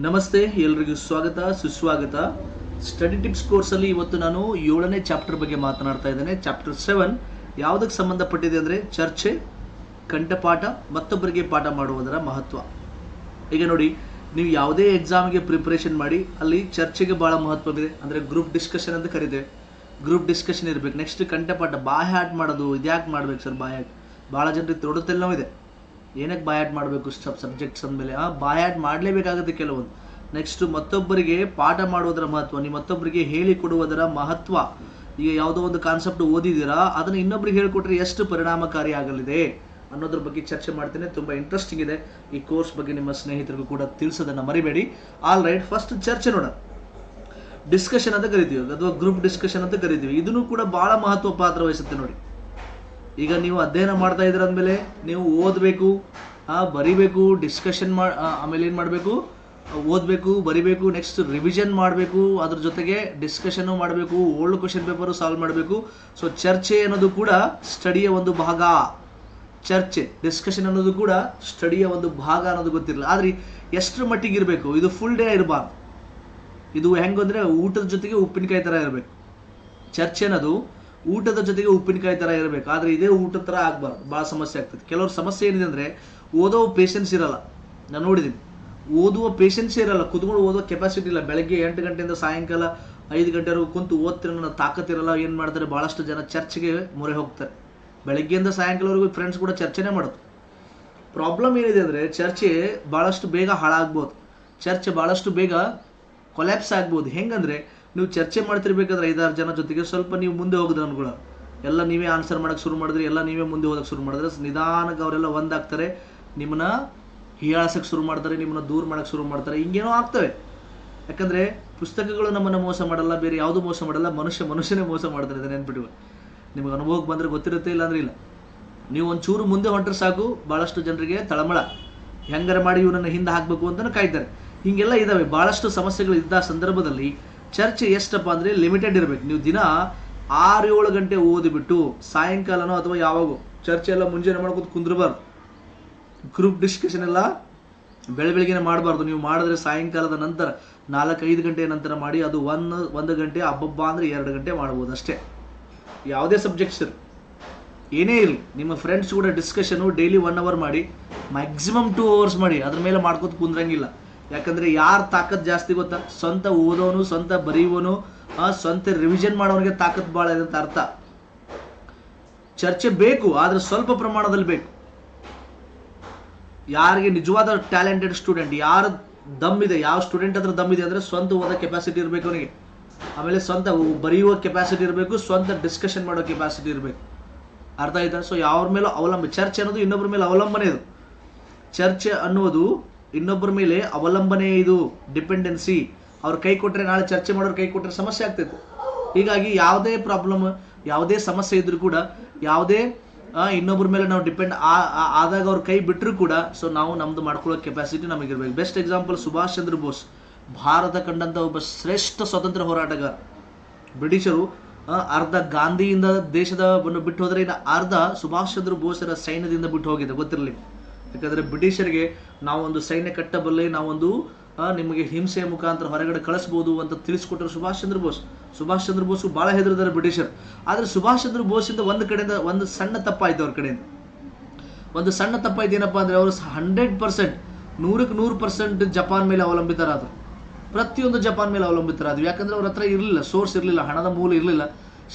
ನಮಸ್ತೆ, ಎಲ್ರಿಗೂ ಸ್ವಾಗತ, ಸುಸ್ವಾಗತ. ಸ್ಟಡಿ ಟಿಪ್ಸ್ ಕೋರ್ಸಲ್ಲಿ ಇವತ್ತು ನಾನು ಏಳನೇ ಚಾಪ್ಟರ್ ಬಗ್ಗೆ ಮಾತನಾಡ್ತಾ ಇದ್ದೇನೆ. ಚಾಪ್ಟರ್ ಸೆವೆನ್ ಯಾವುದಕ್ಕೆ ಸಂಬಂಧಪಟ್ಟಿದೆ ಅಂದರೆ ಚರ್ಚೆ, ಕಂಠಪಾಠ, ಮತ್ತೊಬ್ಬರಿಗೆ ಪಾಠ ಮಾಡುವುದರ ಮಹತ್ವ. ಈಗ ನೋಡಿ, ನೀವು ಯಾವುದೇ ಎಕ್ಸಾಮ್ಗೆ ಪ್ರಿಪ್ರೇಷನ್ ಮಾಡಿ, ಅಲ್ಲಿ ಚರ್ಚೆಗೆ ಭಾಳ ಮಹತ್ವವಿದೆ ಅಂದರೆ ಗ್ರೂಪ್ ಡಿಸ್ಕಷನ್ ಅಂತ ಕರಿತೇವೆ ಗ್ರೂಪ್ ಡಿಸ್ಕಷನ್ ಇರಬೇಕು. ನೆಕ್ಸ್ಟ್ ಕಂಠಪಾಠ ಬಾಯಾಟ್ ಮಾಡೋದು, ಇದ್ಯಾಕೆ ಮಾಡ್ಬೇಕು ಸರ್ ಬಾಯಾಟ್ ಭಾಳ ಜನರಿಗೆ ತೊಡತೆಲ್ಲ ಇದೆ. ಏನಕ್ಕೆ ಬಾಯಾಟ್ ಮಾಡಬೇಕು ಸಬ್ ಸಬ್ಜೆಕ್ಟ್ಸ್ ಅಂದಮೇಲೆ? ಆ ಬಾಯಾಟ್ ಮಾಡಲೇಬೇಕಾಗುತ್ತೆ ಕೆಲವೊಂದು. ನೆಕ್ಸ್ಟ್ ಮತ್ತೊಬ್ಬರಿಗೆ ಪಾಠ ಮಾಡುವುದರ ಮಹತ್ವ, ನೀವು ಮತ್ತೊಬ್ಬರಿಗೆ ಹೇಳಿಕೊಡುವುದರ ಮಹತ್ವ. ಈಗ ಯಾವುದೋ ಒಂದು ಕಾನ್ಸೆಪ್ಟ್ ಓದಿದ್ದೀರಾ, ಅದನ್ನು ಇನ್ನೊಬ್ರಿಗೆ ಹೇಳಿಕೊಟ್ರೆ ಎಷ್ಟು ಪರಿಣಾಮಕಾರಿ ಆಗಲಿದೆ ಅನ್ನೋದ್ರ ಬಗ್ಗೆ ಚರ್ಚೆ ಮಾಡ್ತೇನೆ. ತುಂಬ ಇಂಟ್ರೆಸ್ಟಿಂಗ್ ಇದೆ. ಈ ಕೋರ್ಸ್ ಬಗ್ಗೆ ನಿಮ್ಮ ಸ್ನೇಹಿತರಿಗೂ ಕೂಡ ತಿಳಿಸೋದನ್ನು ಮರಿಬೇಡಿ. ಆಲ್ ರೈಟ್ ಫಸ್ಟ್ ಚರ್ಚೆ ನೋಡೋಣ. ಡಿಸ್ಕಷನ್ ಅಂತ ಕರಿತೀವಿ. ಅಥವಾ ಗ್ರೂಪ್ ಡಿಸ್ಕಷನ್ ಅಂತ ಕರಿತೀವಿ. ಇದನ್ನು ಕೂಡ ಬಹಳ ಮಹತ್ವ ಪಾತ್ರ ವಹಿಸುತ್ತೆ ನೋಡಿ. ಈಗ ನೀವು ಅಧ್ಯಯನ ಮಾಡ್ತಾ ಇದ್ರ ಅಂದಮೇಲೆ ನೀವು ಓದಬೇಕು ಬರಿಬೇಕು ಡಿಸ್ಕಷನ್ ಮಾ ಆಮೇಲೆ ಏನು ಮಾಡಬೇಕು? ಓದಬೇಕು, ಬರಿಬೇಕು ನೆಕ್ಸ್ಟ್ ರಿವಿಷನ್ ಮಾಡಬೇಕು, ಅದ್ರ ಜೊತೆಗೆ ಡಿಸ್ಕಷನ್ನು ಮಾಡಬೇಕು ಓಲ್ಡ್ ಕ್ವಶನ್ ಪೇಪರು ಸಾಲ್ವ್ ಮಾಡಬೇಕು. ಸೊ ಚರ್ಚೆ ಅನ್ನೋದು ಕೂಡ ಸ್ಟಡಿಯ ಒಂದು ಭಾಗ. ಚರ್ಚೆ ಡಿಸ್ಕಷನ್ ಅನ್ನೋದು ಕೂಡ ಸ್ಟಡಿಯ ಒಂದು ಭಾಗ ಅನ್ನೋದು ಗೊತ್ತಿರಲಿಲ್ಲ ಆದರೆ ಎಷ್ಟರ ಮಟ್ಟಿಗೆ ಇರಬೇಕು? ಇದು ಫುಲ್ ಡೇ ಇರಬಾರ್ದು. ಇದು ಹೆಂಗಂದ್ರೆ ಊಟದ ಜೊತೆಗೆ ಉಪ್ಪಿನಕಾಯಿ ಥರ ಇರಬೇಕು. ಚರ್ಚೆ ಅನ್ನೋದು ಊಟದ ಜೊತೆಗೆ ಉಪ್ಪಿನಕಾಯಿ ಥರ ಇರಬೇಕು. ಆದರೆ ಇದೇ ಊಟದ ಥರ ಆಗ್ಬಾರ್ದು. ಭಾಳ ಸಮಸ್ಯೆ ಆಗ್ತದೆ. ಕೆಲವ್ರ ಸಮಸ್ಯೆ ಏನಿದೆ ಅಂದರೆ ಓದೋ ಪೇಷನ್ಸ್ ಇರಲ್ಲ. ನಾನು ನೋಡಿದ್ದೀನಿ ಓದುವ ಪೇಷನ್ಸ್ ಇರಲ್ಲ. ಕುತ್ಕೊಂಡು ಓದೋ ಕೆಪಾಸಿಟಿ ಇಲ್ಲ. ಬೆಳಗ್ಗೆ ಎಂಟು ಗಂಟೆಯಿಂದ ಸಾಯಂಕಾಲ ಐದು ಗಂಟೆವರೆಗೂ ಕುಂತು ಓದ್ತಿರೋ ನನ್ನ ತಾಕತ್ತಿರಲ್ಲ ಏನು ಮಾಡ್ತಾರೆ? ಭಾಳಷ್ಟು ಜನ ಚರ್ಚ್ಗೆ ಮೊರೆ ಹೋಗ್ತಾರೆ. ಬೆಳಗ್ಗೆಯಿಂದ ಸಾಯಂಕಾಲವರೆಗೂ ಫ್ರೆಂಡ್ಸ್ ಕೂಡ ಚರ್ಚೆನೇ ಮಾಡೋದು. ಪ್ರಾಬ್ಲಮ್ ಏನಿದೆ ಅಂದರೆ ಚರ್ಚೆ ಭಾಳಷ್ಟು ಬೇಗ ಹಾಳಾಗ್ಬೋದು. ಚರ್ಚೆ ಭಾಳಷ್ಟು ಬೇಗ ಕೊಲ್ಯಾಪ್ಸ್ ಆಗ್ಬೋದು. ಹೆಂಗಂದ್ರೆ ನೀವು ಚರ್ಚೆ ಮಾಡ್ತಿರ್ಬೇಕಾದ್ರೆ ಐದಾರು ಜನ ಜೊತೆಗೆ ಸ್ವಲ್ಪ ನೀವು ಮುಂದೆ ಹೋಗಿದ್ರೆ ಅನುಕೂಲ. ಎಲ್ಲ ನೀವೇ ಆನ್ಸರ್ ಮಾಡೋಕ್ಕೆ ಶುರು ಮಾಡಿದ್ರೆ, ಎಲ್ಲ ನೀವೇ ಮುಂದೆ ಹೋಗೋಕ್ಕೆ ಶುರು ಮಾಡಿದ್ರೆ ನಿಧಾನಕ್ಕೆ ಅವರೆಲ್ಲ ಒಂದಾಗ್ತಾರೆ. ನಿಮ್ಮನ್ನ ಹೀಯಾಳ್ಸಕ್ಕೆ ಶುರು ಮಾಡ್ತಾರೆ, ನಿಮ್ಮನ್ನ ದೂರ ಮಾಡೋಕ್ಕೆ ಶುರು ಮಾಡ್ತಾರೆ. ಹಿಂಗೇನೋ ಆಗ್ತವೆ. ಯಾಕಂದರೆ ಪುಸ್ತಕಗಳು ನಮ್ಮನ್ನು ಮೋಸ ಮಾಡಲ್ಲ, ಬೇರೆ ಯಾವುದು ಮೋಸ ಮಾಡಲ್ಲ, ಮನುಷ್ಯ ಮನುಷ್ಯನೇ ಮೋಸ ಮಾಡ್ತಾರೆ ಅದನ್ನು ನೆನ್ಪಿಟ್ಟು ನಿಮಗೆ ಅನುಭವಕ್ಕೆ ಬಂದರೆ ಗೊತ್ತಿರುತ್ತೆ, ಇಲ್ಲಾಂದ್ರೆ ಇಲ್ಲ. ನೀವು ಒಂಚೂರು ಮುಂದೆ ಹೊಂಟ್ರೆ ಸಾಕು ಭಾಳಷ್ಟು ಜನರಿಗೆ ತಳಮಳ. ಹೆಂಗಾರ ಮಾಡಿ ಇವನನ್ನು ಹಿಂದೆ ಹಾಕಬೇಕು ಅಂತಲೂ ಕಾಯ್ತಾರೆ. ಹೀಗೆಲ್ಲ ಇದ್ದಾವೆ ಭಾಳಷ್ಟು ಸಮಸ್ಯೆಗಳು ಇದ್ದ ಸಂದರ್ಭದಲ್ಲಿ ಚರ್ಚೆ ಎಷ್ಟಪ್ಪ ಅಂದರೆ ಲಿಮಿಟೆಡ್ ಇರಬೇಕು. ನೀವು ದಿನ ಆರು ಏಳು ಗಂಟೆ ಓದಿಬಿಟ್ಟು ಸಾಯಂಕಾಲನೋ ಅಥವಾ ಯಾವಾಗೋ ಚರ್ಚ್ ಎಲ್ಲ ಮುಂಜಾನೆ ಮಾಡ್ಕೊಂಡು ಕುಂದ್ರಬಾರ್ದು. ಗ್ರೂಪ್ ಡಿಸ್ಕಷನ್ ಎಲ್ಲ ಬೆಳೆ ಬೆಳಗ್ಗೆನೆ ಮಾಡಬಾರ್ದು. ನೀವು ಮಾಡಿದ್ರೆ ಸಾಯಂಕಾಲದ ನಂತರ ನಾಲ್ಕೈದು ಗಂಟೆ ನಂತರ ಮಾಡಿ ಅದು ಒಂದು ಒಂದು ಗಂಟೆ, ಹಬ್ಬಬ್ಬ ಅಂದರೆ ಎರಡು ಗಂಟೆ ಮಾಡ್ಬೋದು ಅಷ್ಟೇ. ಯಾವುದೇ ಸಬ್ಜೆಕ್ಟ್ಸ್ ಇರಲಿ. ಏನೇ ಇರಲಿ. ನಿಮ್ಮ ಫ್ರೆಂಡ್ಸ್ ಕೂಡ ಡಿಸ್ಕಷನು ಡೈಲಿ ಒನ್ ಅವರ್ ಮಾಡಿ ಮ್ಯಾಕ್ಸಿಮಮ್ ಟೂ ಅವರ್ಸ್ ಮಾಡಿ, ಅದ್ರ ಮೇಲೆ ಮಾಡ್ಕೊತ ಕುಂದ್ರಂಗಿಲ್ಲ. ಯಾಕಂದ್ರೆ ಯಾರು ತಾಕತ್ ಜಾಸ್ತಿ ಗೊತ್ತಾ? ಸ್ವಂತ ಓದೋನು, ಸ್ವಂತ ಬರೆಯುವನು ಸ್ವಂತ ರಿವಿಷನ್ ಮಾಡೋನಿಗೆ ತಾಕತ್ ಭಾಳ ಇದೆ ಅಂತ ಅರ್ಥ. ಚರ್ಚೆ ಬೇಕು, ಆದ್ರೆ ಸ್ವಲ್ಪ ಪ್ರಮಾಣದಲ್ಲಿ ಬೇಕು. ಯಾರಿಗೆ ನಿಜವಾದ ಟ್ಯಾಲೆಂಟೆಡ್ ಸ್ಟೂಡೆಂಟ್ ಯಾರು ದಮ್ ಇದೆ, ಯಾವ ಸ್ಟೂಡೆಂಟ್ ಹತ್ರ ದಮ್ ಇದೆ ಅಂದ್ರೆ ಸ್ವಂತ ಓದೋ ಕೆಪಾಸಿಟಿ ಇರಬೇಕು ಅವನಿಗೆ. ಆಮೇಲೆ ಸ್ವಂತ ಬರೆಯುವ ಕೆಪಾಸಿಟಿ ಇರಬೇಕು, ಸ್ವಂತ ಡಿಸ್ಕಷನ್ ಮಾಡೋ ಕೆಪಾಸಿಟಿ ಇರಬೇಕು. ಅರ್ಥ ಆಯ್ತಾ? ಸೊ ಯಾವ್ರ ಮೇಲೂ ಅವಲಂಬ, ಚರ್ಚೆ ಅನ್ನೋದು ಇನ್ನೊಬ್ಬರ ಮೇಲೆ ಅವಲಂಬನೆ ಇದು. ಚರ್ಚೆ ಅನ್ನುವುದು ಇನ್ನೊಬ್ಬರ ಮೇಲೆ ಅವಲಂಬನೆ ಇದು ಡಿಪೆಂಡೆನ್ಸಿ ಅವ್ರು ಕೈ ಕೊಟ್ಟರೆ ನಾಳೆ ಚರ್ಚೆ ಮಾಡೋರು ಕೈ ಕೊಟ್ಟರೆ ಸಮಸ್ಯೆ ಆಗ್ತೈತೆ ಹೀಗಾಗಿ ಯಾವುದೇ ಪ್ರಾಬ್ಲಮ್ ಯಾವುದೇ ಸಮಸ್ಯೆ ಇದ್ರೂ ಕೂಡ, ಯಾವುದೇ ಇನ್ನೊಬ್ಬರ ಮೇಲೆ ನಾವು ಡಿಪೆಂಡ್ ಆದಾಗ ಅವ್ರ ಕೈ ಬಿಟ್ಟರೂ ಕೂಡ ಸೊ ನಾವು ನಮ್ದು ಮಾಡ್ಕೊಳ್ಳೋ capacity ನಮಗಿರ್ಬೇಕು. Best example Subhash Chandra Bose. Bharat ಕಂಡಂಥ ಒಬ್ಬ ಶ್ರೇಷ್ಠ ಸ್ವತಂತ್ರ ಹೋರಾಟಗಾರ. ಬ್ರಿಟಿಷರು ಅರ್ಧ ಗಾಂಧಿಯಿಂದ ದೇಶದ ಬಿಟ್ಟು ಹೋದರೆ ಇನ್ನು ಅರ್ಧ ಸುಭಾಷ್ ಚಂದ್ರ ಬೋಸರ ಸೈನ್ಯದಿಂದ ಬಿಟ್ಟು ಹೋಗಿದೆ. ಗೊತ್ತಿರಲಿ. ಯಾಕಂದ್ರೆ ಬ್ರಿಟಿಷರಿಗೆ ನಾವೊಂದು ಸೈನ್ಯ ಕಟ್ಟಬಲ್ಲೆ, ನಾವೊಂದು ನಿಮಗೆ ಹಿಂಸೆಯ ಮುಖಾಂತರ ಹೊರಗಡೆ ಕಳಿಸ್ಬೋದು ಅಂತ ತಿಳಿಸ್ಕೊಟ್ಟರು ಸುಭಾಷ್ ಚಂದ್ರ ಬೋಸ್. ಸುಭಾಷ್ ಚಂದ್ರ ಬೋಸ್ ಬಹಳ ಹೆದರಿದ್ದಾರೆ ಬ್ರಿಟಿಷರು. ಆದ್ರೆ ಸುಭಾಷ್ ಚಂದ್ರ ಬೋಸಿಂದ ಒಂದು ಕಡೆಯಿಂದ ಒಂದು ಸಣ್ಣ ತಪ್ಪಾಯ್ತು ಅವ್ರ ಕಡೆಯಿಂದ. ಒಂದು ಸಣ್ಣ ತಪ್ಪಾಯ್ತು ಏನಪ್ಪ ಅಂದರೆ ಅವರು ಹಂಡ್ರೆಡ್ ಪರ್ಸೆಂಟ್ ನೂರಕ್ಕೆ ನೂರು ಪರ್ಸೆಂಟ್ ಜಪಾನ್ ಮೇಲೆ ಅವಲಂಬಿತರಾದರು. ಪ್ರತಿಯೊಂದು ಜಪಾನ್ ಮೇಲೆ ಅವಲಂಬಿತರಾದ್ರು. ಯಾಕಂದ್ರೆ ಅವ್ರ ಹತ್ರ ಇರಲಿಲ್ಲ, ಸೋರ್ಸ್ ಇರಲಿಲ್ಲ, ಹಣದ ಮೂಲ ಇರಲಿಲ್ಲ,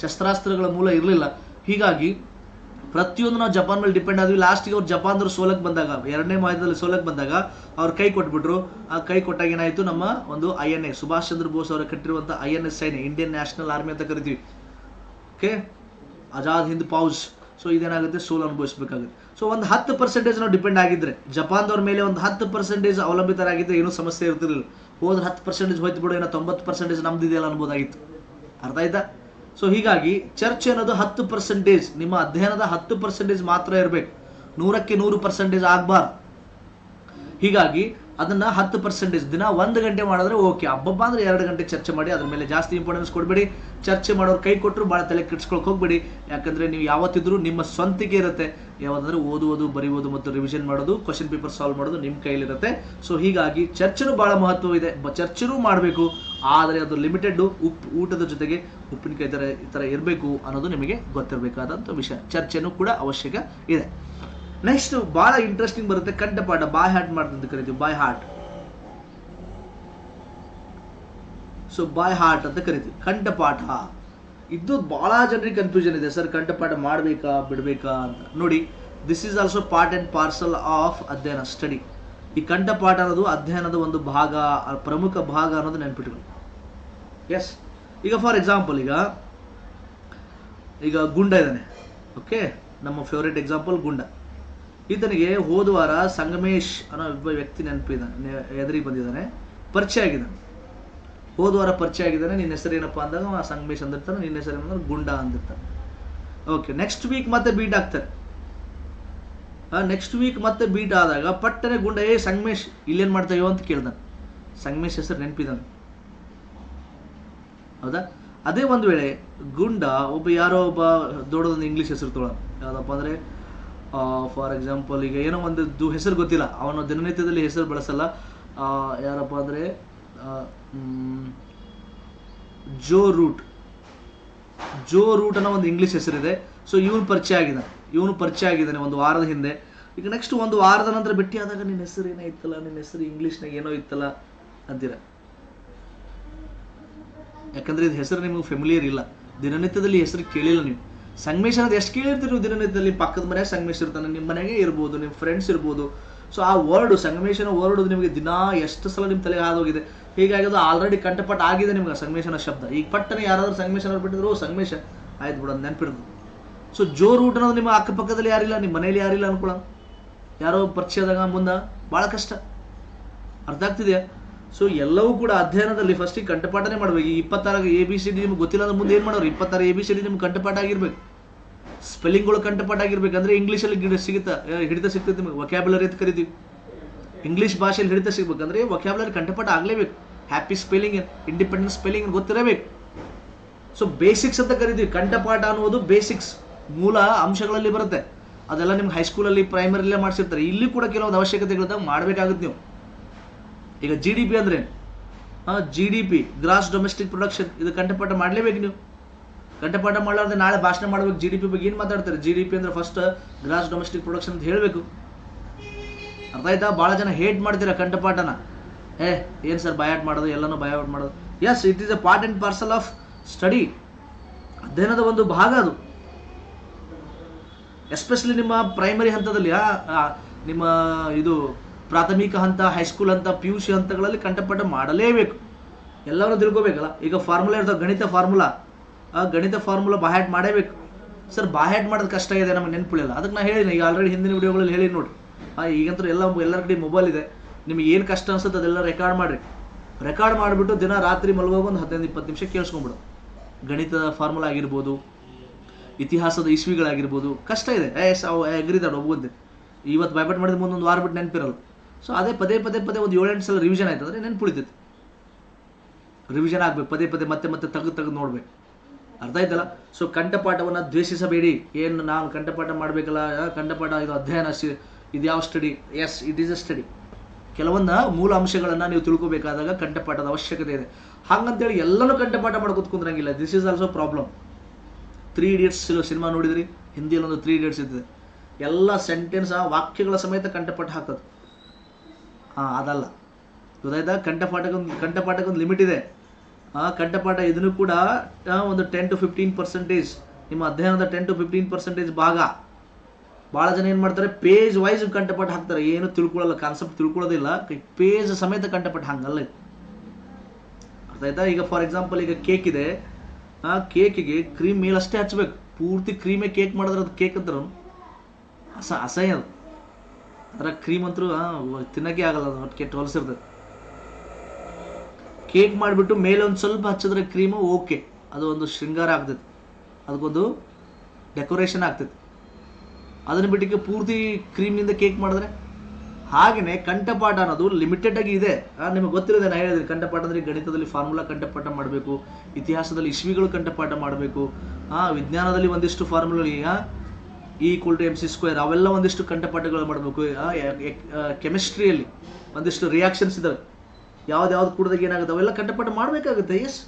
ಶಸ್ತ್ರಾಸ್ತ್ರಗಳ ಮೂಲ ಇರಲಿಲ್ಲ. ಹೀಗಾಗಿ ಪ್ರತಿಯೊಂದು ನಾವು ಜಪಾನ್ ಮೇಲೆ ಡಿಪೆಂಡ್ ಆದ್ವಿ. ಲಾಸ್ಟಿಗೆ ಅವ್ರು ಜಪಾನ್ದವ್ರು ಸೋಲಕ್ಕೆ ಬಂದಾಗ, ಎರಡನೇ ಮಹಾಯುದ್ಧದಲ್ಲಿ ಸೋಲಕ್ಕೆ ಬಂದಾಗ ಅವ್ರು ಕೈ ಕೊಟ್ಬಿಟ್ರು. ಆ ಕೈ ಕೊಟ್ಟಾಗ ಏನಾಯಿತು? ನಮ್ಮ ಒಂದು I N A, Subhash Chandra Bose ಅವರ ಕಟ್ಟಿರುವಂಥ ಐ ಎನ್ ಎಸ್ ಸೈನ್ಯ ಇಂಡಿಯನ್ ನ್ಯಾಷನಲ್ ಆರ್ಮಿ ಅಂತ ಕರಿತೀವಿ. ಓಕೆ ಆಜಾದ್ ಹಿಂದ್ ಪೌಜ್ ಸೊ ಇದೇನಾಗುತ್ತೆ? ಸೋಲ್ ಅನುಭವಿಸಬೇಕಾಗುತ್ತೆ. ಸೊ ಒಂದು ಹತ್ತು ಪರ್ಸೆಂಟೇಜ್ ನಾವು ಡಿಪೆಂಡ್ ಆಗಿದ್ರೆ, ಜಪಾನ್ದವ್ರ ಮೇಲೆ ಒಂದು ಹತ್ತು ಪರ್ಸೆಂಟೇಜ್ ಅವಲಂಬಿತರಾಗಿದ್ದರೆ ಏನೂ ಸಮಸ್ಯೆ ಇರ್ತಿರಲಿಲ್ಲ. ಹೋದ್ರೆ ಹತ್ತು ಪರ್ಸೆಂಟೇಜ್ ಹೋಯ್ತು ಬಿಡು, ಏನೋ ತೊಂಬತ್ತು ಪರ್ಸೆಂಟೇಜ್ ನಮ್ದು ಇದೆಯಲ್ಲ ಅನ್ಬೋದಾಗಿತ್ತು. ಅರ್ಥ ಆಯ್ತಾ? ಸೊ ಹೀಗಾಗಿ ಚರ್ಚ್ ಅನ್ನೋದು ಹತ್ತು ಪರ್ಸೆಂಟೇಜ್ ನಿಮ್ಮ ಅಧ್ಯಯನದ ಹತ್ತು ಪರ್ಸೆಂಟೇಜ್ ಮಾತ್ರ ಇರಬೇಕು. ನೂರಕ್ಕೆ ನೂರು ಪರ್ಸೆಂಟೇಜ್ ಆಗಬಾರ್ದು. ಹೀಗಾಗಿ ಅದನ್ನ ಹತ್ತು ಪರ್ಸೆಂಟೇಜ್ ದಿನ ಒಂದು ಗಂಟೆ ಮಾಡಿದ್ರೆ ಓಕೆ ಹಬ್ಬಬ್ಬ ಅಂದ್ರೆ ಎರಡು ಗಂಟೆ ಚರ್ಚೆ ಮಾಡಿ, ಅದ್ರ ಮೇಲೆ ಜಾಸ್ತಿ ಇಂಪಾರ್ಟೆನ್ಸ್ ಕೊಡಬೇಡಿ. ಚರ್ಚೆ ಮಾಡೋರು ಕೈ ಕೊಟ್ಟರು ಭಾಳ ತಲೆ ಕೆಡ್ಸ್ಕೊಳಕ್ ಹೋಗ್ಬೇಡಿ. ಯಾಕಂದ್ರೆ ನೀವು ಯಾವತ್ತಿದ್ರೂ ನಿಮ್ಮ ಸ್ವಂತಿಕೆ ಇರುತ್ತೆ. ಯಾವ್ದಂದ್ರೆ ಓದುವುದು, ಬರೆಯುವುದು ಮತ್ತು ರಿವಿಷನ್ ಮಾಡೋದು ಕ್ವಶನ್ ಪೇಪರ್ ಸಾಲ್ವ್ ಮಾಡೋದು ನಿಮ್ಮ ಕೈಲಿರುತ್ತೆ. ಸೊ ಹೀಗಾಗಿ ಚರ್ಚೆನೂ ಬಹಳ ಮಹತ್ವ ಇದೆ ಬ- ಚರ್ಚೆನೂ ಮಾಡಬೇಕು. ಆದರೆ ಅದು ಲಿಮಿಟೆಡ್ ಉಪ್ಪು, ಊಟದ ಜೊತೆಗೆ ಉಪ್ಪಿನಕಾಯಿ ಥರ ಈ ಥರ ಇರಬೇಕು ಅನ್ನೋದು ನಿಮಗೆ ಗೊತ್ತಿರಬೇಕಾದಂಥ ವಿಷಯ. ಚರ್ಚೆನೂ ಕೂಡ ಅವಶ್ಯಕ ಇದೆ. ನೆಕ್ಸ್ಟ್ ಬಹಳ ಇಂಟ್ರೆಸ್ಟಿಂಗ್ ಬರುತ್ತೆ ಕಂಠಪಾಠ ಬಾಯ್ ಹಾರ್ಟ್ ಮಾಡ್ತಂತ ಕರಿತೀವಿ, by heart so by heart ಅಂತ ಕರಿತೀವಿ ಕಂಠಪಾಠ ಇದು ಬಹಳ ಜನರಿಗೆ ಕನ್ಫ್ಯೂಷನ್ ಇದೆ, ಸರ್ ಕಂಠಪಾಠ ಮಾಡಬೇಕಾ, ಬಿಡಬೇಕಾ? ಅಂತ. ನೋಡಿ this is also part and parcel of ಅಧ್ಯಯನ ಸ್ಟಡಿ ಈ ಕಂಠಪಾಠ ಅನ್ನೋದು ಅಧ್ಯಯನದ ಒಂದು ಭಾಗ ಪ್ರಮುಖ ಭಾಗ ಅನ್ನೋದು ನೆನ್ಪಿಟ್ಕೊಳ್ಳಿ. ಎಸ್ ಈಗ ಫಾರ್ ಎಕ್ಸಾಂಪಲ್ ಈಗ ಈಗ ಗುಂಡ ಇದ್ದಾನೆ. ಓಕೆ ನಮ್ಮ ಫೇವ್ರೇಟ್ ಎಕ್ಸಾಂಪಲ್ ಗುಂಡ. ಈತನಿಗೆ ಹೋದ ವಾರ ಸಂಗಮೇಶ್ ಅನ್ನೋ ಒಬ್ಬ ವ್ಯಕ್ತಿ ನೆನಪಿದ್ದಾನೆ ಎದುರಿಗೆ ಬಂದಿದ್ದಾನೆ. ಪರಿಚಯ ಆಗಿದ್ದಾನೆ. ಹೋದ ವಾರ ಪರಿಚಯ ಆಗಿದ್ದಾನೆ, ನಿನ್ನ ಹೆಸರು ಏನಪ್ಪ ಅಂದಾಗ ಸಂಗಮೇಶ್ ಅಂದಿರ್ತಾನೆ, ನಿನ್ನ ಹೆಸರು ಏನಂದ್ರೆ ಗುಂಡ ಅಂದಿರ್ತಾನೆ. ಓಕೆ ನೆಕ್ಸ್ಟ್ ವೀಕ್ ಮತ್ತೆ ಬೀಟ್ ಆಗ್ತಾರೆ. ನೆಕ್ಸ್ಟ್ ವೀಕ್ ಮತ್ತೆ ಬೀಟ್ ಆದಾಗ ಪಟ್ಟನೆ ಗುಂಡ ಏ ಸಂಗಮೇಶ್ ಇಲ್ಲೇನು ಮಾಡ್ತಾಯೋ ಅಂತ ಕೇಳ್ದಾನೆ. ಸಂಗಮೇಶ್ ಹೆಸರು ನೆನಪಿದ್ದಾನೆ ಹೌದಾ? ಅದೇ ಒಂದು ವೇಳೆ ಗುಂಡ ಒಬ್ಬ ಯಾರೋ ಒಬ್ಬ ದೊಡ್ಡದೊಂದು ಇಂಗ್ಲೀಷ್ ಹೆಸರು ತೊಗೊಳ ಯಾವುದಪ್ಪ ಅಂದರೆ ಫಾರ್ ಎಕ್ಸಾಂಪಲ್ ಈಗ ಏನೋ ಒಂದು ಹೆಸರು ಗೊತ್ತಿಲ್ಲ. ಅವನು ದಿನನಿತ್ಯದಲ್ಲಿ ಹೆಸರು ಬಳಸಲ್ಲ. ಯಾರಪ್ಪ ಅಂದರೆ ಜೋ ರೂಟ್. ಜೋ ರೂಟ್ ಅನ್ನೋ ಒಂದು ಇಂಗ್ಲೀಷ್ ಹೆಸರಿದೆ. ಸೊ ಇವನು ಪರಿಚಯ ಆಗಿದ್ದಾನೆ. ಇವನು ಪರಿಚಯ ಆಗಿದ್ದಾನೆ ಒಂದು ವಾರದ ಹಿಂದೆ. ಈಗ ನೆಕ್ಸ್ಟ್ ಒಂದು ವಾರದ ನಂತರ ಭೇಟಿ ಆದಾಗ ನಿನ್ನ ಹೆಸರು ಏನೋ ಇತ್ತಲ್ಲ ನಿನ್ನ ಹೆಸರು ಇಂಗ್ಲೀಷ್ನಾಗ ಏನೋ ಇತ್ತಲ್ಲ ಅಂತೀರ. ಯಾಕಂದ್ರೆ ಇದು ಹೆಸರು ನಿಮಗೆ ಫೆಮಿಲಿಯರ್ ಇಲ್ಲ. ದಿನನಿತ್ಯದಲ್ಲಿ ಹೆಸರು ಕೇಳಿಲ್ಲ ನೀವು. ಸಂಗಮೇಶ್ ಅನ್ನೋದು ಎಷ್ಟು ಕೇಳಿರ್ತೀರಿ ನೀವು ದಿನನಿತ್ಯದಲ್ಲಿ? ಪಕ್ಕದ ಮನೆಯಾಗ ಸಂಗಮೇಶ್ ಇರ್ತಾನೆ ನಿಮ್ಮ ಮನೆಗೆ ಇರ್ಬೋದು ನಿಮ್ಮ ಫ್ರೆಂಡ್ಸ್ ಇರ್ಬೋದು. ಸೊ ಆ ವರ್ಡ್ ಸಂಗಮೇಶನ ವರ್ಡ್ ನಿಮಗೆ ದಿನಾ ಎಷ್ಟು ಸಲ ನಿಮ್ಮ ತಲೆಗೆ ಹಾದೋಗಿದೆ. ಹೀಗಾಗಿ ಅದು ಆಲ್ರೆಡಿ ಕಂಠಪಟ್ಟ ಆಗಿದೆ ನಿಮ್ಗೆ ಸಂಗಮೇಶನ ಶಬ್ದ. ಈಗ ಪಟ್ಟನೆ ಯಾರಾದರೂ ಸಂಗಮೇಶನ ಬಿಟ್ಟಿದ್ರು "ಓ, ಸಂಗಮೇಶ ಆಯ್ತು ಬಿಡೋದು ನೆನ್ಪಿಡ್ದು. ಸೊ ಜೋ ರೂಟ್ ಅನ್ನೋದು ನಿಮ್ಮ ಅಕ್ಕಪಕ್ಕದಲ್ಲಿ ಯಾರಿಲ್ಲ, ನಿಮ್ಮ ಮನೇಲಿ ಯಾರಿಲ್ಲ ಅನ್ಕೊಳ್ಳ ಯಾರೋ ಪರಿಚಯದಾಗ ಮುಂದೆ ಭಾಳ ಕಷ್ಟ. ಅರ್ಥ ಆಗ್ತಿದೆಯಾ? ಸೊ ಎಲ್ಲವೂ ಕೂಡ ಅಧ್ಯಯನದಲ್ಲಿ ಫಸ್ಟಿಗೆ ಕಂಠಪಾಠನೆ ಮಾಡ್ಬೇಕು. ಈ ಇಪ್ಪತ್ತಾರು ಎ ಬಿ ಸಿ ಡಿ ನಿಮ್ಗೆ ಗೊತ್ತಿಲ್ಲ ಅಂದ್ರೆ ಮುಂದೆ ಏನು ಮಾಡೋರು? ಇಪ್ಪತ್ತಾರು ಎ ಬಿ ಸಿ ಡಿ ನಿಮ್ಗೆ ಕಂಠಪಾಠ ಆಗಿರ್ಬೇಕು. ಸ್ಪೆಲ್ಲಿಂಗ್ಗಳು ಕಂಠಪಾಠ ಆಗಿರ್ಬೇಕು. ಅಂದರೆ ಇಂಗ್ಲೀಷಲ್ಲಿ ಗಿಡ ಸಿಗುತ್ತಾ? ಹಿಡಿತ ಸಿಗ್ತೈತೆ ನಿಮಗೆ. ವೊಕ್ಯಾಬುಲರಿ ಅಂತ ಕರಿತೀವಿ. ಇಂಗ್ಲೀಷ್ ಭಾಷೆಯಲ್ಲಿ ಹಿಡಿತ ಸಿಗ್ಬೇಕಂದ್ರೆ ವೊಕ್ಯಾಬ್ಲರಿ ಕಂಠಪಾಠ ಆಗಲೇಬೇಕು. ಹ್ಯಾಪಿ ಸ್ಪೆಲ್ಲಿಂಗ್ ಇಂಡಿಪೆಂಡೆಂಟ್ ಸ್ಪೆಲ್ಲಿಂಗ್ ಗೊತ್ತಿರಬೇಕು. ಸೊ ಬೇಸಿಕ್ಸ್ ಅಂತ ಕರಿತೀವಿ. ಕಂಠಪಾಠ ಅನ್ನೋದು ಬೇಸಿಕ್ಸ್ ಮೂಲ ಅಂಶಗಳಲ್ಲಿ ಬರುತ್ತೆ. ಅದೆಲ್ಲ ನಿಮ್ಗೆ ಹೈಸ್ಕೂಲಲ್ಲಿ ಪ್ರೈಮರಿಲೇ ಮಾಡಿಸಿರ್ತಾರೆ. ಇಲ್ಲಿ ಕೂಡ ಕೆಲವೊಂದು ಅವಶ್ಯಕತೆಗಳಿದ್ದಾಗ ಮಾಡಬೇಕಾಗುತ್ತೆ ನೀವು. ಈಗ ಜಿ ಡಿ ಪಿ ಅಂದ್ರೆ G D P gross domestic production ಇದು ಕಂಠಪಾಠ ಮಾಡಲೇಬೇಕು ನೀವು. ಕಂಠಪಾಠ ಮಾಡಲಾರ್ದೆ ನಾಳೆ ಭಾಷಣ ಮಾಡಬೇಕು ಜಿ ಡಿ ಪಿ ಬಗ್ಗೆ ಏನು ಮಾತಾಡ್ತಾರೆ? ಜಿ ಡಿ ಪಿ ಅಂದ್ರೆ ಫಸ್ಟ್ ಗ್ರಾಸ್ ಡೊಮೆಸ್ಟಿಕ್ ಪ್ರೊಡಕ್ಷನ್ ಅಂತ ಹೇಳಬೇಕು. ಅರ್ಥ ಆಯ್ತಾ? ಭಾಳ ಜನ ಹೇಟ್ ಮಾಡ್ತೀರಾ ಕಂಠಪಾಠನ? ಏ ಏನು ಸರ್ ಬಯಾಟ್ ಮಾಡೋದು? ಎಲ್ಲನೂ ಬಯಾಟ್ ಮಾಡೋದು? Yes it is a part and parcel of study ಅಧ್ಯಯನದ ಒಂದು ಭಾಗ ಅದು. ಎಸ್ಪೆಷಲಿ ನಿಮ್ಮ ಪ್ರೈಮರಿ ಹಂತದಲ್ಲಿ ನಿಮ್ಮ ಇದು ಪ್ರಾಥಮಿಕ ಹಂತ ಹೈಸ್ಕೂಲ್ ಹಂತ ಪಿ ಯು ಸಿ ಹಂತಗಳಲ್ಲಿ ಕಂಠಪಾಠ ಮಾಡಲೇಬೇಕು. ಎಲ್ಲರೂ ತಿಳ್ಕೊಬೇಕಲ್ಲ? ಈಗ ಫಾರ್ಮುಲಾ ಇರ್ತಾವೆ ಗಣಿತ ಫಾರ್ಮುಲಾ ಆ ಗಣಿತ ಫಾರ್ಮುಲಾ ಬಾಹ್ಯಾಟ್ ಮಾಡೇಬೇಕು. ಸರ್ ಬಾಹ್ಯಾಟ್ ಮಾಡೋದು ಕಷ್ಟ ಇದೆ, ನಮಗೆ ನೆನಪಿಲ್ಲ ಅದಕ್ಕೆ ನಾನು ಹೇಳಿದ್ದೀನಿ ಈಗ ಆಲ್ರೆಡಿ ಹಿಂದಿನ ವಿಡಿಯೋಗಳಲ್ಲಿ ಹೇಳಿ ನೋಡಿ ಈಗಂತೂ ಎಲ್ಲ ಎಲ್ಲರ ಕಡೆ ಮೊಬೈಲ್ ಇದೆ. ನಿಮಗೆ ಏನು ಕಷ್ಟ ಅನ್ಸುತ್ತೆ ಅದೆಲ್ಲ ರೆಕಾರ್ಡ್ ಮಾಡಿರಿ. ರೆಕಾರ್ಡ್ ಮಾಡಿಬಿಟ್ಟು ದಿನ ರಾತ್ರಿ ಮಲಗುವಾಗ ಒಂದು ಹದಿನೈದು, ಇಪ್ಪತ್ತು ನಿಮಿಷ ಕೇಳಿಸ್ಕೊಂಬಿಡು ಗಣಿತದ ಫಾರ್ಮುಲಾ ಆಗಿರ್ಬೋದು ಇತಿಹಾಸದ ಇಸ್ವಿಗಳಾಗಿರ್ಬೋದು, ಕಷ್ಟ ಇದೆ. ಏ, ಸಾವು ಅಗ್ರಿದಾಡ್ ಒಬ್ಬಂದೆ ಇವತ್ತು ಬೈಬಟ್ ಮಾಡಿದ ಮುಂದೊಂದು ವಾರ ಬಿಟ್ಟು ನೆನಪಿರಲ್ಲ. ಸೊ ಅದೇ ಪದೇ ಪದೇ ಪದೇ ಒಂದು ಏಳೆಂಟು ಸಲ ರಿವಿಷನ್ ಆಯ್ತು. ಅಂದರೆ ನೆನಪು ಉಳಿತೈತೆ ರಿವಿಷನ್ ಆಗ್ಬೇಕು. ಪದೇ ಪದೇ ಮತ್ತೆ ಮತ್ತೆ ತೆಗೆದು ತೆಗೆದು ನೋಡ್ಬೇಕು. ಅರ್ಥ ಆಯ್ತಲ್ಲ? ಸೊ ಕಂಠಪಾಠವನ್ನು ದ್ವೇಷಿಸಬೇಡಿ. ಏನು ನಾನು ಕಂಠಪಾಠ ಮಾಡಬೇಕಲ್ಲ? ಕಂಠಪಾಠ ಇದು ಅಧ್ಯಯನ ಇದು ಯಾವ study as it is a study ಕೆಲವೊಂದು ಮೂಲ ಅಂಶಗಳನ್ನು ನೀವು ತಿಳ್ಕೊಬೇಕಾದಾಗ ಕಂಠಪಾಠದ ಅವಶ್ಯಕತೆ ಇದೆ. ಹಾಗಂತೇಳಿ ಎಲ್ಲರೂ ಕಂಠಪಾಠ ಮಾಡಿ ಕೂತ್ಕೊಂಡ್ರಂಗಿಲ್ಲ. This is also problem three idiots cinema ನೋಡಿದ್ರಿ? ಹಿಂದಿಯಲ್ಲಿ ಒಂದು ತ್ರೀ ಇಡಿಯಟ್ಸ್ ಇರ್ತದೆ ಎಲ್ಲ ಸೆಂಟೆನ್ಸ್ ಆ ವಾಕ್ಯಗಳ ಸಮೇತ ಕಂಠಪಾಠ ಹಾಕೋದು. ಹಾಂ ಅದಲ್ಲ. ಗೊತ್ತಾಯ್ತಾ? ಕಂಠಪಾಠಕ್ಕೊಂದು ಕಂಠಪಾಠಕ್ಕೊಂದು ಲಿಮಿಟ್ ಇದೆ. ಆ, ಕಂಠಪಾಠ ಇದನ್ನು ಕೂಡ ಒಂದು ಟೆನ್ ಟು ಫಿಫ್ಟೀನ್ ಪರ್ಸೆಂಟೇಜ್ ನಿಮ್ಮ ಅಧ್ಯಯನದ ಟೆನ್ ಟು ಫಿಫ್ಟೀನ್ ಪರ್ಸೆಂಟೇಜ್ ಭಾಗ. ಭಾಳ ಜನ ಏನು ಮಾಡ್ತಾರೆ? ಪೇಜ್ ವೈಸ್ ಕಂಠಪಾಠ ಹಾಕ್ತಾರೆ. ಏನು ತಿಳ್ಕೊಳ್ಳಲ್ಲ ಕಾನ್ಸೆಪ್ಟ್ ತಿಳ್ಕೊಳ್ಳೋದಿಲ್ಲ ಪೇಜ್ ಸಮೇತ ಕಂಠಪಾಠ ಹಂಗಲ್ಲ ಅರ್ಥ ಆಯ್ತಾ? ಈಗ ಫಾರ್ ಎಕ್ಸಾಂಪಲ್ ಈಗ ಕೇಕ್ ಇದೆ. ಆ ಕೇಕಿಗೆ ಕ್ರೀಮ್ ಮೇಲೆ ಅಷ್ಟೇ ಹಚ್ಬೇಕು. ಪೂರ್ತಿ ಕ್ರೀಮೇ ಕೇಕ್ ಮಾಡಿದ್ರೆ ಅದು ಕೇಕ್ ಅಂದ್ರೆ ಅಸ ಅಸಹ್ಯ ಅದು. ಅದ್ರ ಕ್ರೀಮ್ ಅಂತೂ ತಿನ್ನಕ್ಕೆ ಆಗಲ್ಲ ಅದು ಒಟ್ಟು ಕೆಟ್ಟ ಹೊಲಸಿರ್ತದೆ ಕೇಕ್ ಮಾಡಿಬಿಟ್ಟು ಮೇಲೆ ಒಂದು ಸ್ವಲ್ಪ ಹಚ್ಚಿದ್ರೆ ಕ್ರೀಮು ಓಕೆ. ಅದು ಒಂದು ಶೃಂಗಾರ ಆಗ್ತೈತೆ. ಅದಕ್ಕೊಂದು ಡೆಕೋರೇಷನ್ ಆಗ್ತೈತೆ. ಅದನ್ನು ಬಿಟ್ಟಿಗೆ ಪೂರ್ತಿ ಕ್ರೀಮ್ನಿಂದ ಕೇಕ್ ಮಾಡಿದ್ರೆ ಹಾಗೆಯೇ ಕಂಠಪಾಠ ಅನ್ನೋದು ಲಿಮಿಟೆಡ್ ಆಗಿ ಇದೆ. ನಿಮಗೆ ಗೊತ್ತಿರೋದೆ ನಾನು ಹೇಳಿದ್ರೆ ಕಂಠಪಾಠ ಅಂದ್ರೆ ಗಣಿತದಲ್ಲಿ ಫಾರ್ಮುಲಾ ಕಂಠಪಾಠ ಮಾಡಬೇಕು, ಇತಿಹಾಸದಲ್ಲಿ ಇಶ್ವಿಗಳು ಕಂಠಪಾಠ ಮಾಡಬೇಕು, ಆ, ವಿಜ್ಞಾನದಲ್ಲಿ ಒಂದಿಷ್ಟು formula E equal to M C square ಅವೆಲ್ಲ ಒಂದಿಷ್ಟು ಕಂಠಪಾಠಗಳು ಮಾಡಬೇಕು. ಕೆಮಿಸ್ಟ್ರಿಯಲ್ಲಿ ಒಂದಿಷ್ಟು ರಿಯಾಕ್ಷನ್ಸ್ ಇದಾವೆ. ಯಾವ್ದು ಕುಡ್ದಾಗ ಏನಾಗುತ್ತೆ? ಅವೆಲ್ಲ ಕಂಠಪಾಠ ಮಾಡಬೇಕಾಗುತ್ತೆ ಎಸ್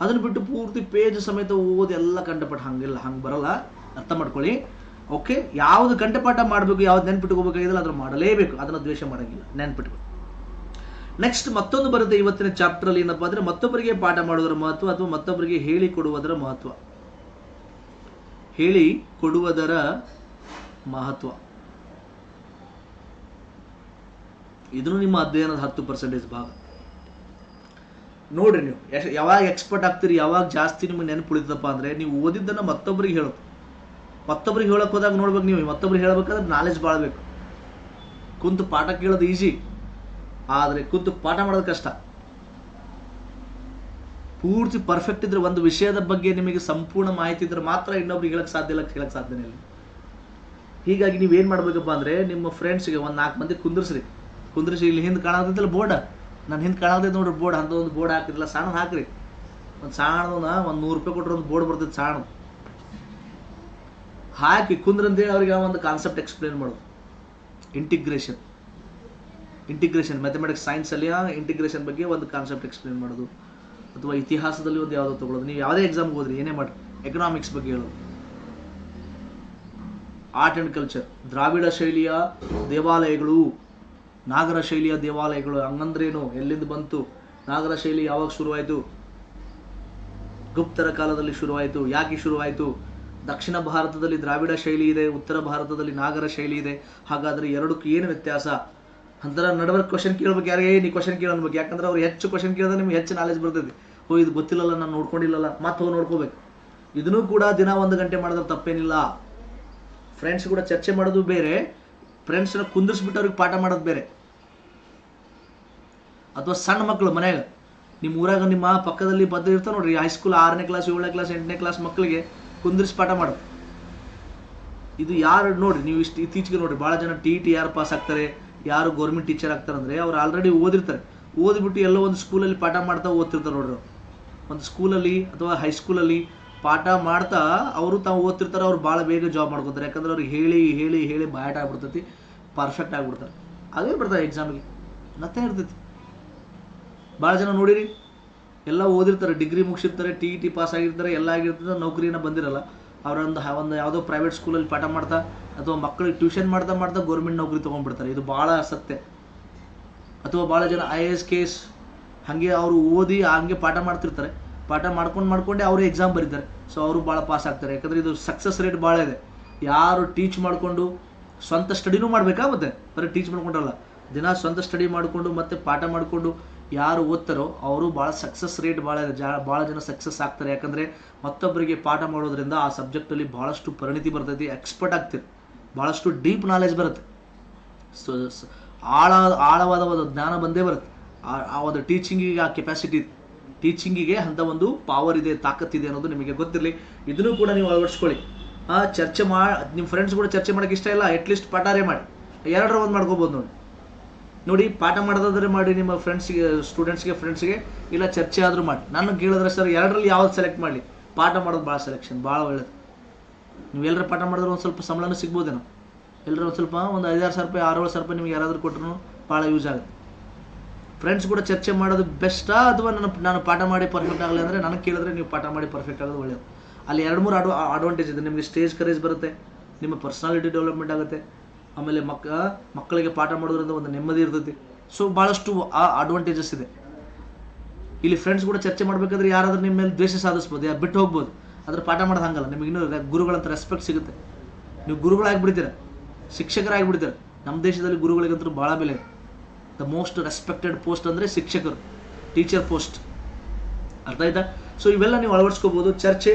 ಅದನ್ನು ಬಿಟ್ಟು ಪೂರ್ತಿ ಪೇಜ್ ಸಮೇತ ಓದಿ ಎಲ್ಲ ಕಂಠಪಾಠ ಹಂಗಿಲ್ಲ ಹಂಗೆ ಬರಲ್ಲ. ಅರ್ಥ ಮಾಡ್ಕೊಳ್ಳಿ. ಓಕೆ? ಯಾವ್ದು ಕಂಠಪಾಠ ಮಾಡಬೇಕು, ಯಾವ್ದು ನೆನ್ಪಿಟ್ಕೋಬೇಕಾಗಿಲ್ಲ ಅದನ್ನು ಮಾಡಲೇಬೇಕು. ಅದನ್ನು ದ್ವೇಷ ಮಾಡೋಂಗಿಲ್ಲ. ನೆನ್ಪಿಟ್ಬೇಕು ನೆಕ್ಸ್ಟ್ ಮತ್ತೊಂದು ಬರುತ್ತೆ ಇವತ್ತಿನ ಚಾಪ್ಟರ್ ಅಲ್ಲಿ ಏನಪ್ಪಾ ಅಂದ್ರೆ ಮತ್ತೊಬ್ಬರಿಗೆ ಪಾಠ ಮಾಡೋದರ ಮಹತ್ವ ಅಥವಾ ಮತ್ತೊಬ್ಬರಿಗೆ ಹೇಳಿ ಕೊಡುವುದರ ಮಹತ್ವ. ಹೇಳಿ ಕೊಡುವುದರ ಮಹತ್ವ. ಇದನ್ನು ನಿಮ್ಮ ಅಧ್ಯಯನದ ಹತ್ತು ಪರ್ಸೆಂಟೇಜ್ ಭಾಗ. ನೋಡ್ರಿ ನೀವು. ಯಾವಾಗ ಎಕ್ಸ್ಪರ್ಟ್ ಆಗ್ತೀರಿ, ಯಾವಾಗ ಜಾಸ್ತಿ ನಿಮ್ಗೆ ನೆನಪು ಉಳಿತದಪ್ಪ ಅಂದ್ರೆ ನೀವು ಓದಿದ್ದನ್ನ ಮತ್ತೊಬ್ಬರಿಗೆ ಹೇಳೋದು. ಮತ್ತೊಬ್ಬರಿಗೆ ಹೇಳಕ್ ಹೋದಾಗ ನೋಡ್ಬೇಕು ನೀವು, ಮತ್ತೊಬ್ರಿಗೆ ಹೇಳ್ಬೇಕಾದ್ರೆ ನಾಲೆಜ್ ಬಾಳ್ಬೇಕು. ಕುಂತು ಪಾಠ ಕೇಳೋದು ಈಸಿ ಆದರೆ ಕುಂತು ಪಾಠ ಮಾಡೋದು ಕಷ್ಟ. ಪೂರ್ತಿ ಪರ್ಫೆಕ್ಟ್ ಇದ್ರೆ ಒಂದು ವಿಷಯದ ಬಗ್ಗೆ ನಿಮಗೆ ಸಂಪೂರ್ಣ ಮಾಹಿತಿ ಇದ್ರೆ ಮಾತ್ರ ಇನ್ನೊಬ್ರಿಗೆ ಹೇಳಕ್ ಸಾಧ್ಯ ಇಲ್ಲ ಹೇಳಕ್ ಸಾಧ್ಯನೇ ಇಲ್ಲ ಹೀಗಾಗಿ ನೀವೇನ್ ಮಾಡ್ಬೇಕಪ್ಪ ಅಂದ್ರೆ, ನಿಮ್ಮ ಫ್ರೆಂಡ್ಸ್ಗೆ ಒಂದು ನಾಲ್ಕು ಮಂದಿ ಕುಂದ್ರಿಸ್ರಿ. ಕುಂದ್ರಿಸಿ ಇಲ್ಲಿ ಹಿಂದೆ ಕಾಣತೈತಲ್ಲ ಬೋರ್ಡ್. ನಾನು ಹಿಂದೆ ಕಾಣತೈತೆ ನೋಡ್ರಿ ಬೋರ್ಡ್ ಅಂತ ಒಂದು ಬೋರ್ಡ್ ಹಾಕಿದ್ರಲ್ಲ ಸಣ್ಣ ಹಾಕ್ರಿ. ಒಂದು ಸಣ್ಣದ ಒಂದು ನೂರು ರೂಪಾಯಿ ಕೊಟ್ಟರೆ ಒಂದು ಬೋರ್ಡ್ ಬರ್ತೈತೆ ಸಣ್ಣದು ಹಾಕಿ ಕುಂದ್ರ ಅಂತೇಳಿ ಅವ್ರಿಗೆ ಒಂದು ಕಾನ್ಸೆಪ್ಟ್ ಎಕ್ಸ್ಪ್ಲೇನ್ ಮಾಡೋದು. ಇಂಟಿಗ್ರೇಷನ್ ಇಂಟಿಗ್ರೇಷನ್ ಮ್ಯಾಥಮೆಟಿಕ್ಸ್ ಸೈನ್ಸಲ್ಲಿ ಇಂಟಿಗ್ರೇಷನ್ ಬಗ್ಗೆ ಒಂದು ಕಾನ್ಸೆಪ್ಟ್ ಎಕ್ಸ್ಪ್ಲೇನ್ ಮಾಡೋದು. ಅಥವಾ ಇತಿಹಾಸದಲ್ಲಿ ಒಂದು ಯಾವುದೋ ತಗೊಳ್ಳೋದು. ನೀವು ಯಾವುದೇ ಎಕ್ಸಾಮ್ಗೆ ಹೋದ್ರಿ ಏನೇ ಮಾಡಿ ಎಕನಾಮಿಕ್ಸ್ ಬಗ್ಗೆ ಹೇಳೋದು. ಆರ್ಟ್ ಆ್ಯಂಡ್ ಕಲ್ಚರ್ ದ್ರಾವಿಡ ಶೈಲಿಯ ದೇವಾಲಯಗಳು, ನಾಗರ ಶೈಲಿಯ ದೇವಾಲಯಗಳು ಹಂಗಂದ್ರೇನು? ಎಲ್ಲಿಂದ ಬಂತು? ನಾಗರ ಶೈಲಿ ಯಾವಾಗ ಶುರುವಾಯಿತು? ಗುಪ್ತರ ಕಾಲದಲ್ಲಿ ಶುರುವಾಯಿತು? ಯಾಕೆ ಶುರುವಾಯಿತು? ದಕ್ಷಿಣ ಭಾರತದಲ್ಲಿ ದ್ರಾವಿಡ ಶೈಲಿ ಇದೆ, ಉತ್ತರ ಭಾರತದಲ್ಲಿ ನಾಗರ ಶೈಲಿ ಇದೆ. ಹಾಗಾದ್ರೆ ಎರಡಕ್ಕೂ ಏನು ವ್ಯತ್ಯಾಸ? ಅಂತರ ನಡುವೆ ಕ್ವಶನ್ ಕೇಳ್ಬೇಕು ಯಾರಿಗೆ? ನೀ ಕ್ವಶನ್ ಕೇಳಬೇಕು ಯಾಕಂದ್ರೆ ಅವ್ರು ಹೆಚ್ಚು ಕ್ವಶನ್ ಕೇಳಿದ್ರೆ ನಿಮ್ಗೆ ಹೆಚ್ಚು ನಾಲೆಜ್ ಬರ್ತೈತಿ. ಓ, ಇದು ಗೊತ್ತಿಲ್ಲಲ್ಲ, ನಾನು ನೋಡ್ಕೊಂಡಿಲ್ಲಲ್ಲ. ಮತ್ತೆ ಹೋಗಿ ನೋಡ್ಕೋಬೇಕು. ಇದನ್ನೂ ಕೂಡ ದಿನ ಒಂದು ಗಂಟೆ ಮಾಡಿದ್ರೆ ತಪ್ಪೇನಿಲ್ಲ. ಫ್ರೆಂಡ್ಸ್ ಕೂಡ ಚರ್ಚೆ ಮಾಡೋದು ಬೇರೆ. ಫ್ರೆಂಡ್ಸ್ನ ಕುಂದಿರ್ಸ್ಬಿಟ್ಟು ಅವ್ರಿಗೆ ಪಾಠ ಮಾಡೋದು ಬೇರೆ. ಅಥವಾ ಸಣ್ಣ ಮಕ್ಕಳು ಮನೆಯಾಗ. ನಿಮ್ಮ ಊರಾಗ ನಿಮ್ಮ ಪಕ್ಕದಲ್ಲಿ ಬದ್ದ ಇರ್ತಾವೆ ನೋಡ್ರಿ. ಹೈಸ್ಕೂಲ್ ಆರನೇ ಕ್ಲಾಸ್ ಏಳನೇ ಕ್ಲಾಸ್ ಎಂಟನೇ ಕ್ಲಾಸ್ ಮಕ್ಕಳಿಗೆ ಕುಂದಿರಿಸಿ ಪಾಠ ಮಾಡೋದು ಇದು ಯಾರು ನೋಡ್ರಿ, ನೀವು ಇಷ್ಟು ಇತ್ತೀಚೆಗೆ ನೋಡ್ರಿ ಭಾಳ ಜನ ಟಿ ಟಿ ಯಾರು ಪಾಸ್ ಆಗ್ತಾರೆ, ಯಾರು ಗೌರ್ಮೆಂಟ್ ಟೀಚರ್ ಆಗ್ತಾರೆ ಅಂದರೆ ಅವ್ರು ಆಲ್ರೆಡಿ ಓದಿರ್ತಾರೆ. ಓದಿಬಿಟ್ಟು ಎಲ್ಲೋ ಒಂದು ಸ್ಕೂಲಲ್ಲಿ ಪಾಠ ಮಾಡ್ತಾ ಓದ್ತಿರ್ತಾರೆ ನೋಡ್ರಿ. ಒಂದು ಸ್ಕೂಲಲ್ಲಿ ಅಥವಾ ಹೈಸ್ಕೂಲಲ್ಲಿ ಪಾಠ ಮಾಡ್ತಾ ಅವರು ತಾವು ಓದ್ತಿರ್ತಾರೆ, ಅವ್ರು ಭಾಳ ಬೇಗ ಜಾಬ್ ಮಾಡ್ಕೊತಾರೆ. ಯಾಕಂದ್ರೆ ಅವ್ರಿಗೆ ಹೇಳಿ ಹೇಳಿ ಹೇಳಿ ಬಾಯಾಟ ಆಗ್ಬಿಡ್ತೈತಿ ಪರ್ಫೆಕ್ಟ್ ಆಗಿಬಿಡ್ತಾರೆ. ಅದೇ ಬಿಡ್ತಾರೆ ಎಕ್ಸಾಮಿಗೆ ಮತ್ತೆ ಇರ್ತೈತಿ. ಭಾಳ ಜನ ನೋಡಿರಿ ಎಲ್ಲ ಓದಿರ್ತಾರೆ ಡಿಗ್ರಿ ಮುಗಿಸಿರ್ತಾರೆ ಟಿ ಇ ಟಿ ಪಾಸ್ ಆಗಿರ್ತಾರೆ, ಎಲ್ಲ ಆಗಿರ್ತದೆ, ನೌಕರಿನ ಬಂದಿರಲ್ಲ. ಅವರೊಂದು ಒಂದು ಯಾವುದೋ ಪ್ರೈವೇಟ್ ಸ್ಕೂಲಲ್ಲಿ ಪಾಠ ಮಾಡ್ತಾ ಅಥವಾ ಮಕ್ಕಳಿಗೆ ಟ್ಯೂಷನ್ ಮಾಡ್ತಾ ಮಾಡ್ತಾ ಗೌರ್ಮೆಂಟ್ ನೌಕರಿ ತೊಗೊಂಡ್ಬಿಡ್ತಾರೆ. ಇದು ಭಾಳ ಸತ್ಯ ಅಥವಾ ಭಾಳ ಜನ I A S K S ಹಾಗೆ ಅವರು ಓದಿ ಹಂಗೆ ಪಾಠ ಮಾಡ್ತಿರ್ತಾರೆ. ಪಾಠ ಮಾಡ್ಕೊಂಡು ಮಾಡ್ಕೊಂಡೆ ಅವರು ಎಕ್ಸಾಮ್ ಬರೀತಾರೆ. ಸೊ ಅವರು ಭಾಳ ಪಾಸ್ ಆಗ್ತಾರೆ. ಯಾಕಂದರೆ ಇದು ಸಕ್ಸಸ್ ರೇಟ್ ಭಾಳ ಇದೆ. ಯಾರು ಟೀಚ್ ಮಾಡಿಕೊಂಡು ಸ್ವಂತ ಸ್ಟಡಿನೂ ಮಾಡಬೇಕಾ ಮತ್ತೆ ಬರೀ ಟೀಚ್ ಮಾಡ್ಕೊಂಡಲ್ಲ ದಿನ ಸ್ವಂತ ಸ್ಟಡಿ ಮಾಡಿಕೊಂಡು ಮತ್ತೆ ಪಾಠ ಮಾಡಿಕೊಂಡು ಯಾರು ಓದ್ತಾರೋ ಅವರು ಭಾಳ ಸಕ್ಸಸ್ ರೇಟ್ ಭಾಳ ಜಾ, ಭಾಳ ಜನ ಸಕ್ಸಸ್ ಆಗ್ತಾರೆ. ಯಾಕಂದರೆ ಮತ್ತೊಬ್ಬರಿಗೆ ಪಾಠ ಮಾಡೋದ್ರಿಂದ ಆ ಸಬ್ಜೆಕ್ಟಲ್ಲಿ ಭಾಳಷ್ಟು ಪರಿಣಿತಿ ಬರ್ತೈತಿ ಎಕ್ಸ್ಪರ್ಟ್ ಆಗ್ತೀರಿ. ಭಾಳಷ್ಟು ಡೀಪ್ ನಾಲೆಜ್ ಬರುತ್ತೆ. ಸೊ, ಆಳ, ಆಳವಾದ ಒಂದು ಜ್ಞಾನ ಬಂದೇ ಬರುತ್ತೆ. ಆ- ಒಂದು ಟೀಚಿಂಗಿಗೆ ಆ ಕೆಪಾಸಿಟಿ ಟೀಚಿಂಗಿಗೆ ಅಂತ ಒಂದು ಪಾವರ್ ಇದೆ ತಾಕತ್ತಿದೆ ಅನ್ನೋದು ನಿಮಗೆ ಗೊತ್ತಿರಲಿ. ಇದನ್ನು ಕೂಡ ನೀವು ಅಳವಡಿಸ್ಕೊಳ್ಳಿ. ಚರ್ಚೆ ಮಾ ನಿಮ್ಮ ಫ್ರೆಂಡ್ಸ್ ಕೂಡ ಚರ್ಚೆ ಮಾಡೋಕೆ ಇಷ್ಟ ಇಲ್ಲ ಅಟ್ಲೀಸ್ಟ್ ಪಟಾರೆ ಮಾಡಿ. ಎರಡರ ಒಂದು ಮಾಡ್ಕೋಬೋದು ನೋಡಿ. ನೋಡಿ, ಪಾಠ ಮಾಡೋದಾದ್ರೆ ಮಾಡಿ, ನಿಮ್ಮ ಫ್ರೆಂಡ್ಸ್ಗೆ ಸ್ಟೂಡೆಂಟ್ಸ್ಗೆ ಫ್ರೆಂಡ್ಸ್ಗೆ ಇಲ್ಲ ಚರ್ಚೆ ಆದರೂ ಮಾಡಿ. ನಾನು ಕೇಳಿದ್ರೆ ಸರ್, ಎರಡರಲ್ಲಿ ಯಾವ್ದು ಸೆಲೆಕ್ಟ್ ಮಾಡಲಿ? ಪಾಠ ಮಾಡೋದು ಭಾಳ ಸೆಲೆಕ್ಷನ್ ಭಾಳ ಒಳ್ಳೇದು. ನೀವು ಎಲ್ಲರೂ ಪಾಠ ಮಾಡಿದ್ರೆ ಒಂದು ಸ್ವಲ್ಪ ಸಂಬಳನೂ ಸಿಗ್ಬೋದೇನೋ? ಎಲ್ಲರೂ ಒಂದು ಸ್ವಲ್ಪ ಒಂದು ಐದಾರು ಸಾವಿರ ರೂಪಾಯಿ ಆರು ಏಳು ಸಾವಿರ ರೂಪಾಯಿ ನಿಮ್ಗೆ ಯಾರಾದರೂ ಕೊಟ್ಟರು ಭಾಳ ಯೂಸ್ ಆಗುತ್ತೆ. ಫ್ರೆಂಡ್ಸ್ ಕೂಡ ಚರ್ಚೆ ಮಾಡೋದು ಬೆಸ್ಟಾ ಅಥವಾ ನಾನು ನಾನು ಪಾಠ ಮಾಡಿ ಪರ್ಫೆಕ್ಟ್ ಆಗಲಿ ಅಂದರೆ ನನಗೆ ಕೇಳಿದ್ರೆ ನೀವು ಪಾಠ ಮಾಡಿ ಪರ್ಫೆಕ್ಟ್ ಆಗೋದು ಒಳ್ಳೆಯದು ಅಲ್ಲಿ ಎರಡು ಮೂರು ಅಡ್ವಾ ಅಡ್ವಾಂಟೇಜ್ ಇದೆ. ನಿಮಗೆ ಸ್ಟೇಜ್ ಕರೇಜ್ ಬರುತ್ತೆ, ನಿಮ್ಮ ಪರ್ಸನಾಲಿಟಿ ಡೆವಲಪ್ಮೆಂಟ್ ಆಗುತ್ತೆ. ಆಮೇಲೆ ಮಕ್ಕ, ಮಕ್ಕಳಿಗೆ ಪಾಠ ಮಾಡೋದ್ರಿಂದ ಒಂದು ನೆಮ್ಮದಿ ಇರ್ತೈತಿ. ಸೊ ಭಾಳಷ್ಟು ಆ ಅಡ್ವಾಂಟೇಜಸ್ ಇದೆ. ಇಲ್ಲಿ ಫ್ರೆಂಡ್ಸ್ ಕೂಡ ಚರ್ಚೆ ಮಾಡಬೇಕಾದ್ರೆ ಯಾರಾದ್ರೂ ನಿಮ್ಮ ಮೇಲೆ ದ್ವೇಷ ಸಾಧಿಸ್ಬೋದು, ಯಾರು ಬಿಟ್ಟು ಹೋಗ್ಬೋದು, ಆದ್ರೆ ಪಾಠ ಮಾಡೋದು ಹಂಗಲ್ಲ. ನಿಮಗೆ ಇನ್ನೂ ಗುರುಗಳಂತ ರೆಸ್ಪೆಕ್ಟ್ ಸಿಗುತ್ತೆ. ನೀವು ಗುರುಗಳಾಗ್ಬಿಡ್ತೀರ, ಶಿಕ್ಷಕರಾಗ್ಬಿಡ್ತೀರ. ನಮ್ಮ ದೇಶದಲ್ಲಿ ಗುರುಗಳಿಗಂತೂ ಭಾಳ ಬೆಲೆ ದ ಮೋಸ್ಟ್ ರೆಸ್ಪೆಕ್ಟೆಡ್ ಪೋಸ್ಟ್ ಅಂದರೆ ಶಿಕ್ಷಕರು ಟೀಚರ್ ಪೋಸ್ಟ್ ಅರ್ಥ ಆಯ್ತಾ? ಸೊ ಇವೆಲ್ಲ ನೀವು ಅಳವಡಿಸ್ಕೋಬೋದು. ಚರ್ಚೆ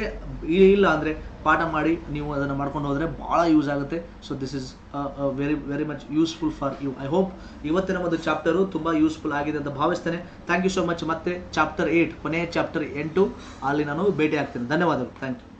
ಇಲ್ಲ ಅಂದರೆ ಪಾಠ ಮಾಡಿ ನೀವು ಅದನ್ನು ಮಾಡ್ಕೊಂಡು ಹೋದರೆ ಭಾಳ ಯೂಸ್ ಆಗುತ್ತೆ. So this is very very much useful for you I hope ಇವತ್ತಿನ ಒಂದು ಚಾಪ್ಟರು ತುಂಬ ಯೂಸ್ಫುಲ್ ಆಗಿದೆ ಅಂತ ಭಾವಿಸ್ತೇನೆ. ಥ್ಯಾಂಕ್ ಯು ಸೋ ಮಚ್ ಮತ್ತೆ ಚಾಪ್ಟರ್ ಏಯ್ಟ್ ಕೊನೆಯ ಚಾಪ್ಟರ್ ಎಂಟು, ಅಲ್ಲಿ ನಾನು ಭೇಟಿ ಆಗ್ತೇನೆ ಧನ್ಯವಾದಗಳು. Thank you